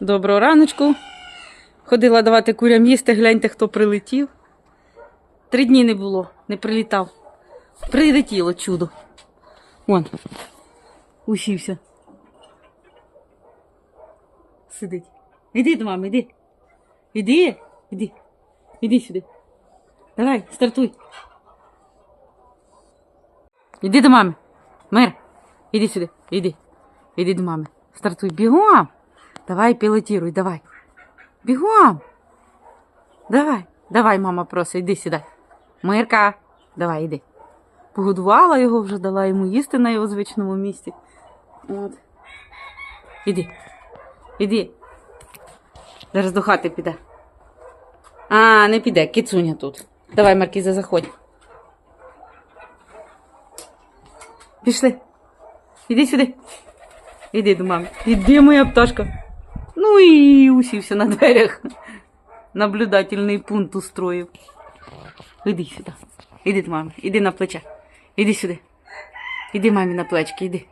Доброго раночку. Ходила давати курям їсти, гляньте, хто прилетів. Три дні не було, не прилітав. Прилетіло чудо. Вон. Усівся. Сидить. Іди до мами, іди. Іди, іди. Іди сюди. Давай, стартуй. Іди до мами. Мир. Іди сюди. Іди. Іди до мами. Стартуй. Бігом. Давай, пілотируй, давай. Бігом. Давай. Давай, мама просить, іди сюди. Мирка. Давай, іди. Погодувала його, вже дала йому їсти на його звичному місці. От. Іди. Іди. Зараз до хати піде. А, не піде, кицуня тут. Давай, Маркіза, заходь. Пішли. Іди сюди. Іди до мами. Іди, моя пташка. Ну і усівся на дверях. Наблюдательний пункт устроїв. Іди сюди. Іди до мами. Іди на плече. Іди сюди. Іди мамі на плечки, іди.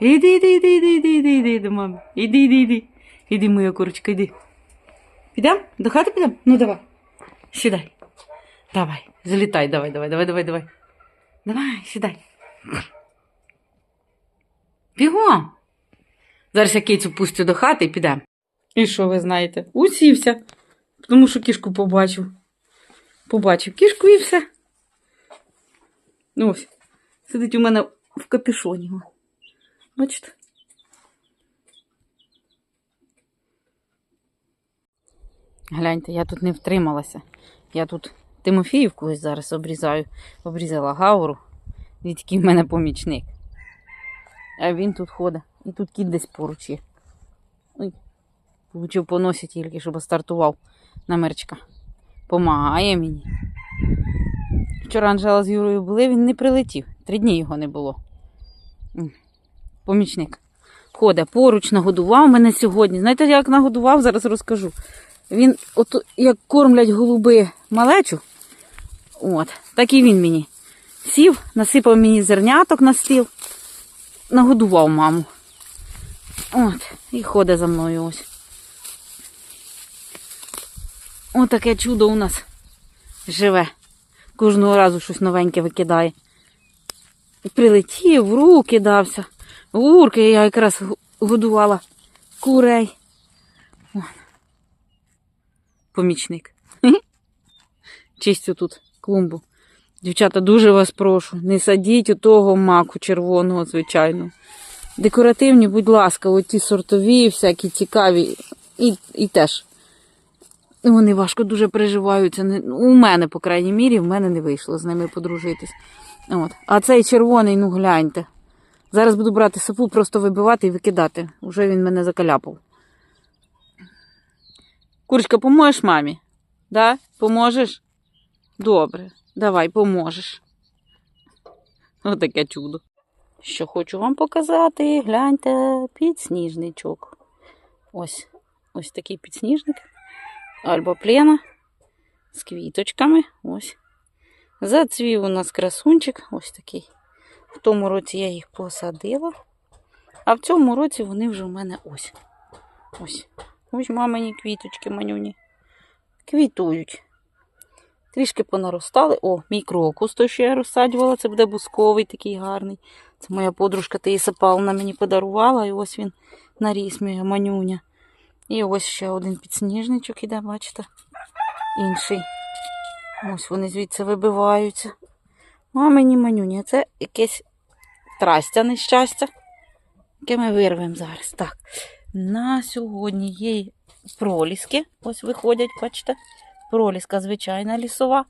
Іди, іди, іди, іди, іди, іди, іди до мами. Іди, іди, іди. Іди, моя курочка, іди. Підемо? До хати підемо? Ну давай. Сідай. Давай. Залітай, давай, давай, давай, давай, давай. Давай, сідай. Бігом. Зараз я кицю пустю до хати і підемо. І що ви знаєте? Усівся, тому що кішку побачив. Побачив кішку і все. Ну ось. Сидить у мене в капюшоні. Бачите? Гляньте, я тут не втрималася. Я тут Тимофіївку зараз обрізаю. Обрізала гауру. Він такий в мене помічник. А він тут ходить. І тут кіт десь поруч є. Ой. Получив по носі тільки, щоб стартував на мерчка. Помагає мені. Вчора Анжела з Юрою були, він не прилетів. Три дні його не було. Помічник. Ходить поруч, нагодував мене сьогодні. Знаєте, як нагодував, зараз розкажу. Він, от як кормлять голуби малечу, от, так і він мені сів, насипав мені зерняток на стіл, нагодував маму. От, і ходить за мною ось. Отаке чудо у нас живе. Кожного разу щось новеньке викидає. Прилетів, в руки дався. В урки я якраз годувала курей. Вон. Помічник. Чистю тут клумбу. Дівчата, дуже вас прошу, не садіть у того маку червоного, звичайно. Декоративні, будь ласка, оті сортові, всякі цікаві. І, і теж. Вони важко дуже переживаються. У мене, по крайній мірі, в мене не вийшло з ними подружитись. От. А цей червоний, ну гляньте. Зараз буду брати сапу, просто вибивати і викидати. Уже він мене закаляпав. Курочка, поможеш мамі? Да? Поможеш? Добре, давай, поможеш. Отаке чудо. Що хочу вам показати, гляньте, підсніжничок. Ось ось такий підсніжник. Альбоплена з квіточками. Ось. Зацвів у нас красунчик. Ось такий. В тому році я їх посадила. А в цьому році вони вже в мене ось. Ось. Ось мамині квіточки манюні. Квітують. Трішки понаростали. О, мій крокус, той, що я розсаджувала, це буде бусковий, такий гарний. Це моя подружка Таїса Павловна мені подарувала, і ось він наріс мій манюня. І ось ще один підсніжничок іде, бачите? Інший. Ось вони звідси вибиваються. Ну, а мені манюня, це якесь трастя нещастя, яке ми вирвемо зараз. Так, на сьогодні є проліски. Ось виходять, бачите? Проліска звичайна лісова.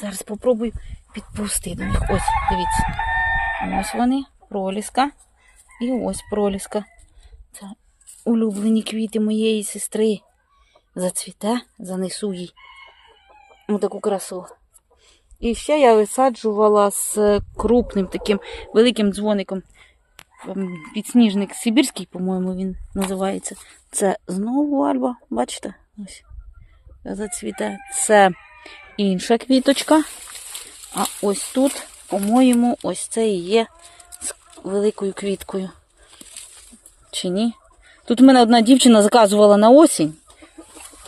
Зараз спробую підпусти до них. Ось, дивіться. Ось вони, проліска. І ось проліска. Це улюблені квіти моєї сестри. Зацвіте, занесу їй. Ось таку красу. І ще я висаджувала з крупним таким великим дзвоником. Ем, Підсніжник Сибірський, по-моєму, він називається. Це знову альба, бачите? Ось. Зацвіте. Це інша квіточка. А ось тут, по-моєму, ось це і є з великою квіткою. Чи ні? Тут в мене одна дівчина заказувала на осінь.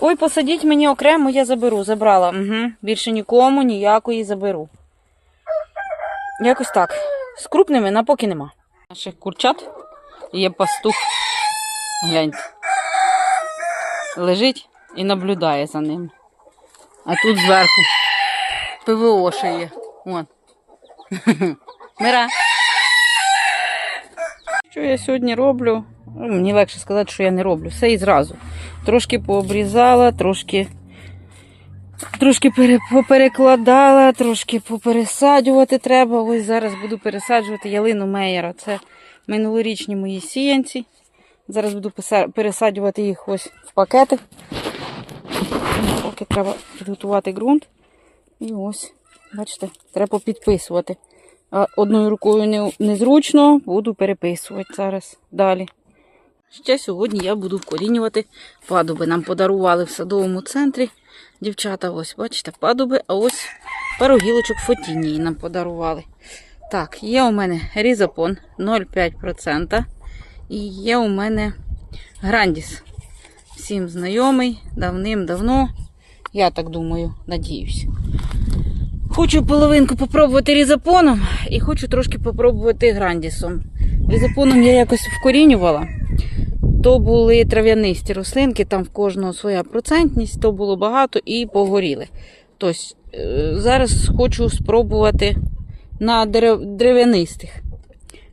Ой, посадіть мені окремо, я заберу. Забрала. Угу. Більше нікому ніякої заберу. Якось так. З крупними на поки нема. Наших курчат є пастух. Гляньте. Лежить і наблюдає за ним. А тут зверху ПВО ще є. Вон. Мира. Що я сьогодні роблю? Ну, Мені легше сказати, що я не роблю. Все і зразу. Трошки пообрізала, трошки, трошки пере, поперекладала, трошки попересаджувати треба. Ось зараз буду пересаджувати ялину Мейера. Це минулорічні мої сіянці. Зараз буду пересаджувати їх ось в пакети. Поки треба підготувати ґрунт. І ось, бачите, треба підписувати. А одною рукою не, незручно, буду переписувати зараз далі. Ще сьогодні я буду вкорінювати падуби. Нам подарували в садовому центрі. Дівчата, ось, бачите, падуби, а ось пару гілочок фотінії нам подарували. Так, є у мене різапон 0,5%. І є у мене грандіс. Всім знайомий, давним-давно. Я так думаю, надіюсь. Хочу половинку попробувати різапоном і хочу трошки попробувати грандісом. Різапоном я якось вкорінювала. То були трав'янисті рослинки, там в кожного своя процентність, то було багато і погоріли. Тобто, зараз хочу спробувати на дерев- дерев'янистих.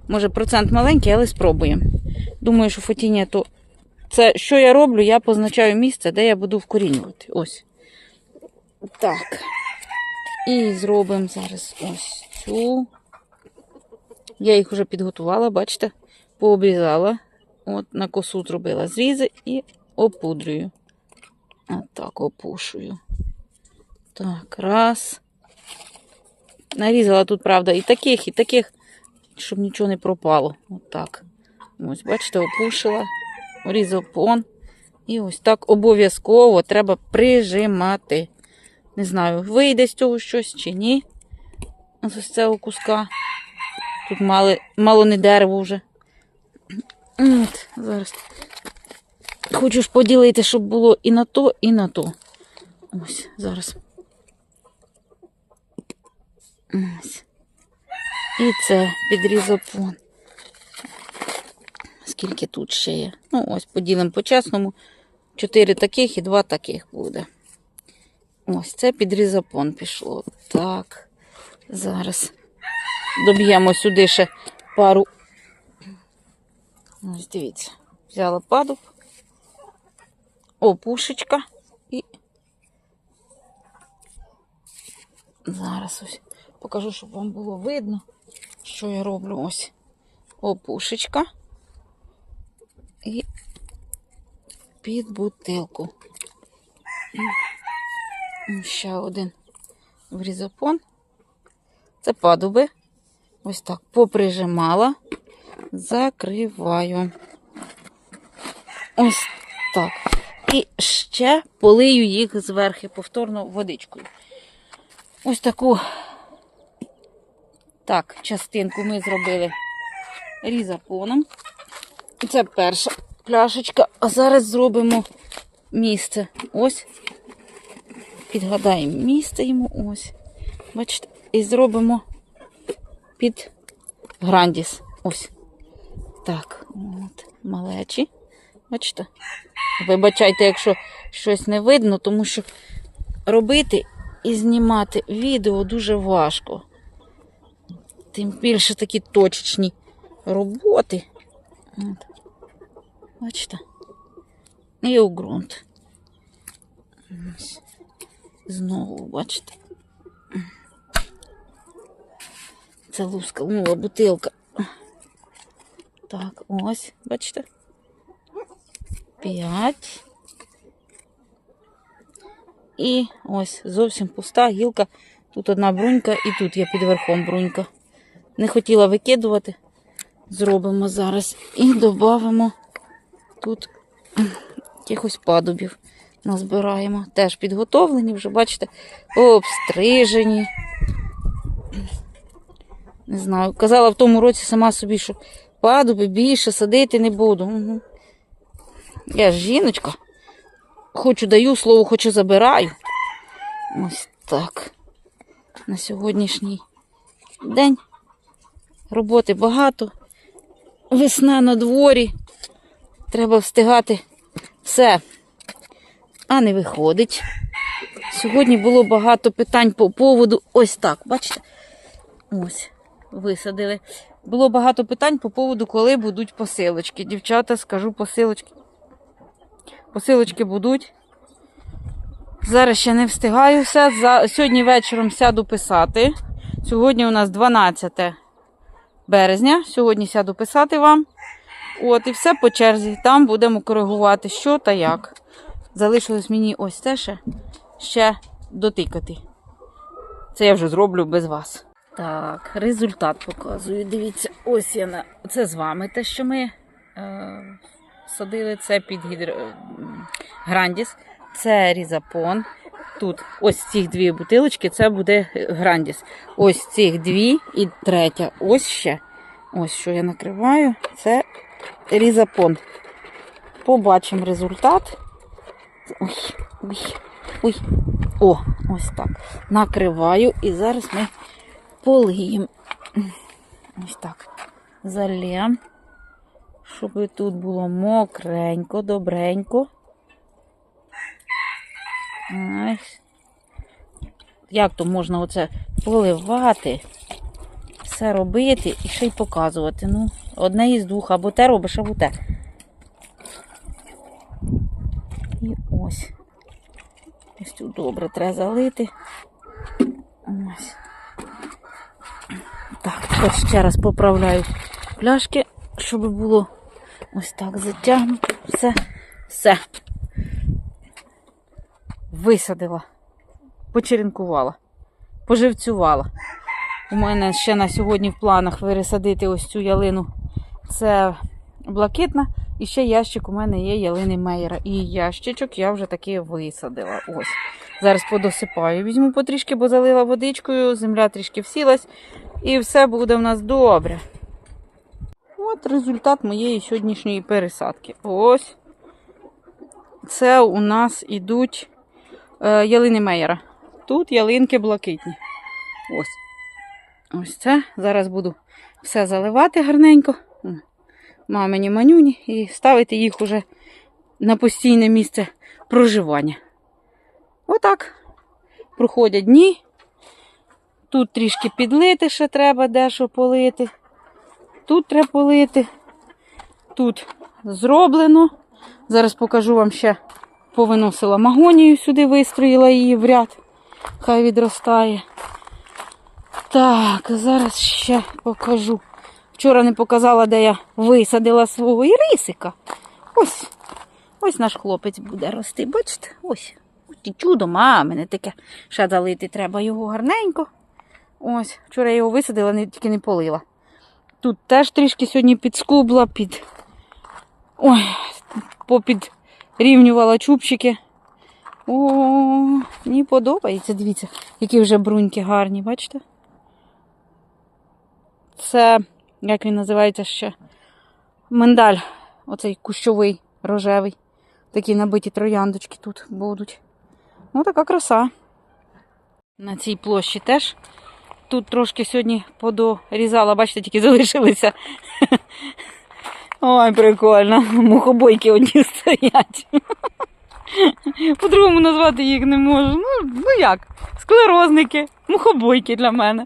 Може, процент маленький, але спробуємо. Думаю, що фотіння то. Це що я роблю? Я позначаю місце, де я буду вкорінювати. Ось. Так. І зробимо зараз ось цю. Я їх вже підготувала, бачите, пообрізала. От на косу зробила зрізи і опудрюю. Отак опушую. Так, раз. Нарізала тут, правда, і таких, і таких, щоб нічого не пропало. Отак. Ось, бачите, опушила, різопон. І ось так обов'язково треба прижимати. Не знаю, вийде з цього щось чи ні. З цього куска. Тут мало, мало не дерево вже. От, зараз. Хочу ж поділити, щоб було і на то, і на то. Ось, зараз. Ось. І це підрізопон. Скільки тут ще є? Ну, ось поділимо по-чесному. Чотири таких і два таких буде. Ось це підрізапон пішло. Так. Зараз доб'ємо сюди ще пару. Ось дивіться. Взяла падуб. Опушечка. І зараз ось покажу, щоб вам було видно, що я роблю. Ось опушечка. І під бутилку. Ще один врізопон. Це падуби. Ось так поприжимала, закриваю. Ось так. І ще полию їх зверху повторно водичкою. Ось таку так, частинку ми зробили різапоном. Це перша пляшечка. А зараз зробимо місце. Ось. Підгадаємо місце йому. Ось. Бачите, і зробимо під грандіс. Ось. Так, от, малечі. Бачите? Вибачайте, якщо щось не видно, тому що робити і знімати відео дуже важко. Тим більше такі точечні роботи. От. Бачите? І у ґрунт. Ось. Знову, бачите. Це лускнула бутилка. Так, ось, бачите? П'ять. І ось зовсім пуста гілка. Тут одна брунька і тут є під верхом брунька. Не хотіла викидувати. Зробимо зараз. І додамо тут якихось падубів. Назбираємо. Теж підготовлені, вже, бачите, обстрижені. Не знаю. Казала в тому році сама собі, що падуби більше садити не буду. Угу. Я ж жіночка. Хочу даю слово, хочу забираю. Ось так. На сьогоднішній день роботи багато. Весна на дворі. Треба встигати все. А не виходить. Сьогодні було багато питань по поводу. Ось так, бачите? Ось, висадили. Було багато питань по поводу, коли будуть посилочки. Дівчата, скажу посилочки. Посилочки будуть. Зараз ще не встигаю все. Сьогодні вечором сяду писати. Сьогодні у нас 12 березня. Сьогодні сяду писати вам. От, і все по черзі. Там будемо коригувати, що та як. Залишилось мені ось це ще, ще дотикати. Це я вже зроблю без вас. Так, результат показую. Дивіться, ось я на це з вами те, що ми е, садили. Це під гідро... Грандіс, це різапон. Тут ось ці дві бутилочки, це буде Грандіс. Ось цих дві і третя. Ось ще. Ось що я накриваю. Це різапон. Побачимо результат. Ой, ой, ой. О, ось так. Накриваю і зараз ми полиємо. Ось так. Залєм. Щоб тут було мокренько, добренько. Ось. Як то можна оце поливати, все робити і ще й показувати. Ну, одне із двох, або те робиш, або те. І ось. Ось тут добре треба залити. Ось. Так, тепер ще раз поправляю пляшки, щоб було ось так затягнуто. Все, все. Висадила, почеренкувала, поживцювала. У мене ще на сьогодні в планах пересадити ось цю ялину. Це блакитна. І ще ящик у мене є ялини Мейера. І ящичок я вже таки висадила. Ось. Зараз подосипаю. Візьму потрішки, бо залила водичкою, земля трішки всілась. І все буде в нас добре. От результат моєї сьогоднішньої пересадки. Ось. Це у нас ідуть е, ялини Мейера. Тут ялинки блакитні. Ось. Ось це. Зараз буду все заливати гарненько. Мамині манюні і ставити їх уже на постійне місце проживання. Отак. Проходять дні. Тут трішки підлити ще треба дещо полити. Тут треба полити. Тут зроблено. Зараз покажу вам ще повиносила магонію сюди, вистроїла її в ряд. Хай відростає. Так, зараз ще покажу. Вчора не показала, де я висадила свого ірисика. Ось. Ось наш хлопець буде рости. Бачите? Ось. Ось чудо, мамине таке. Ще залити треба його гарненько. Ось. Вчора я його висадила, не, тільки не полила. Тут теж трішки сьогодні підскубла, під. Ой, попідрівнювала чубчики. О, мені подобається. Дивіться, які вже бруньки гарні, бачите? Це, як він називається ще? Миндаль. Оцей кущовий, рожевий. Такі набиті трояндочки тут будуть. Ну, така краса. На цій площі теж. Тут трошки сьогодні подорізала, бачите, тільки залишилися. Ой, прикольно. Мухобойки одні стоять. По-другому назвати їх не можу. Ну, ну як? Склерозники, мухобойки для мене.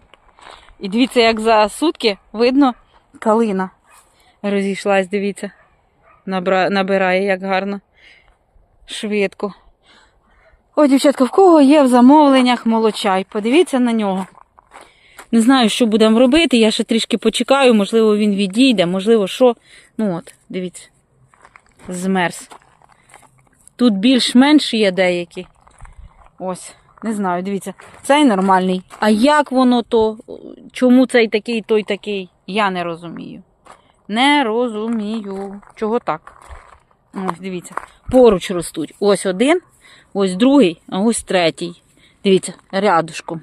І дивіться, як за сутки видно калина. Розійшлась, дивіться. Набра... Набирає як гарно. Швидко. О, дівчатка, в кого є в замовленнях молочай? Подивіться на нього. Не знаю, що будемо робити. Я ще трішки почекаю, можливо, він відійде, можливо, що. Ну от, дивіться. Змерз. Тут більш-менш є деякі. Ось, не знаю, дивіться, цей нормальний. А як воно то? Чому цей такий, той такий? Я не розумію. Не розумію. Чого так? Ось, дивіться, поруч ростуть. Ось один, ось другий, а ось третій. Дивіться, рядышком.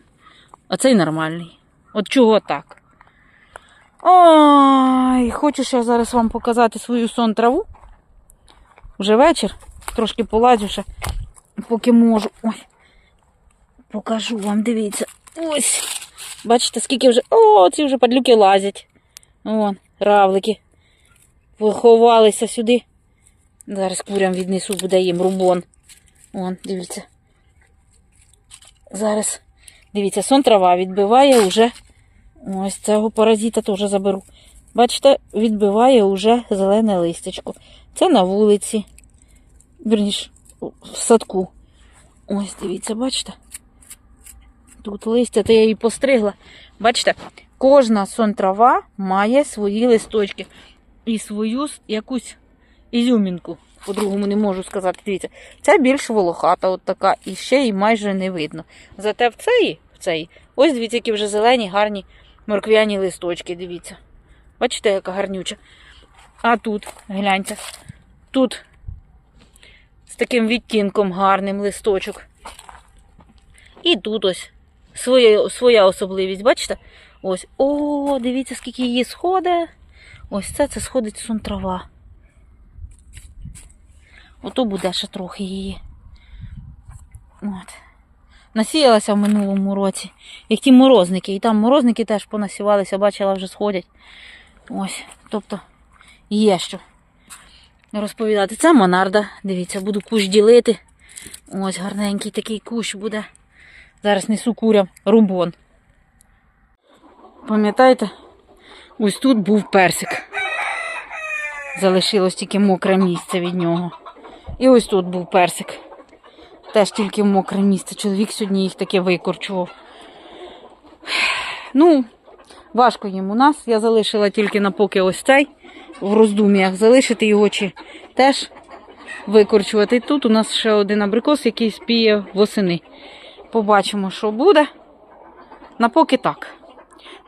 А цей нормальний. От чого так? Ой, хочу ще зараз вам показати свою сон траву. Вже вечір. Трошки полазю ще, поки можу. Ой. Покажу вам, дивіться. Ось. Бачите, скільки вже. О, ці вже падлюки лазять. Вон, равлики. Поховалися сюди. Зараз курям віднесу, буде їм рубон. Вон, дивіться. Зараз, дивіться, сон трава відбиває уже. Ось цього паразита теж заберу. Бачите, відбиває уже зелене листячко. Це на вулиці. Верніш, в садку. Ось, дивіться, бачите? Тут листя, то я її постригла. Бачите, кожна сон трава має свої листочки і свою якусь ізюмінку. По-другому не можу сказати. Дивіться, ця більш волохата, от така, і ще її майже не видно. Зате в цей, в цей, ось дивіться, які вже зелені, гарні морквяні листочки. Дивіться. Бачите, яка гарнюча. А тут, гляньте, тут з таким відтінком гарним листочок. І тут ось своя, своя особливість, бачите? Ось. О, дивіться, скільки її сходить. Ось це це сходить сон трава. Ото буде ще трохи її. От. Насіялася в минулому році. Як ті морозники. І там морозники теж понасівалися, бачила, вже сходять. Ось. Тобто є що розповідати. Це монарда. Дивіться, буду кущ ділити. Ось гарненький такий кущ буде. Зараз несу курям рубон. Пам'ятаєте, ось тут був персик. Залишилось тільки мокре місце від нього. І ось тут був персик. Теж тільки мокре місце. Чоловік сьогодні їх таке викорчував. Ну, важко їм у нас. Я залишила тільки на поки ось цей в роздум'ях. Залишити його чи теж викорчувати. Тут у нас ще один абрикос, який спіє восени. Побачимо, що буде. На поки так.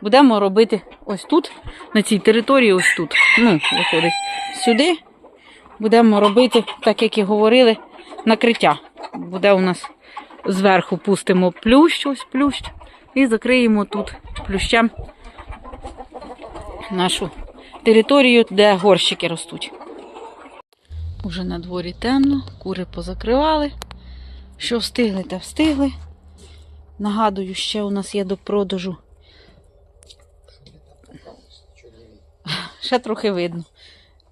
Будемо робити ось тут, на цій території, ось тут. Ну, виходить сюди. Будемо робити, так як і говорили, накриття. Буде у нас зверху пустимо плющ, ось плющ, і закриємо тут плющем нашу територію, де горщики ростуть. Уже на дворі темно, кури позакривали. Що встигли, та встигли. Нагадую, ще у нас є до продажу. Ще трохи видно.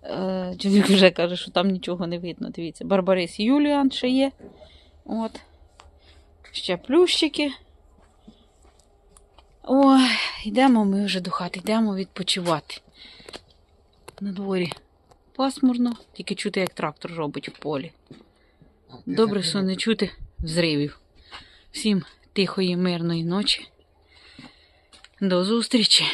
Е, Чоловік вже каже, що там нічого не видно. Дивіться, Барбарис Юліан ще є. От. Ще плющики. Ой, йдемо ми вже до хати, йдемо відпочивати. На дворі пасмурно, тільки чути, як трактор робить в полі. Добре, що не чути взривів. Всім тихої, мирної ночі. До зустрічі!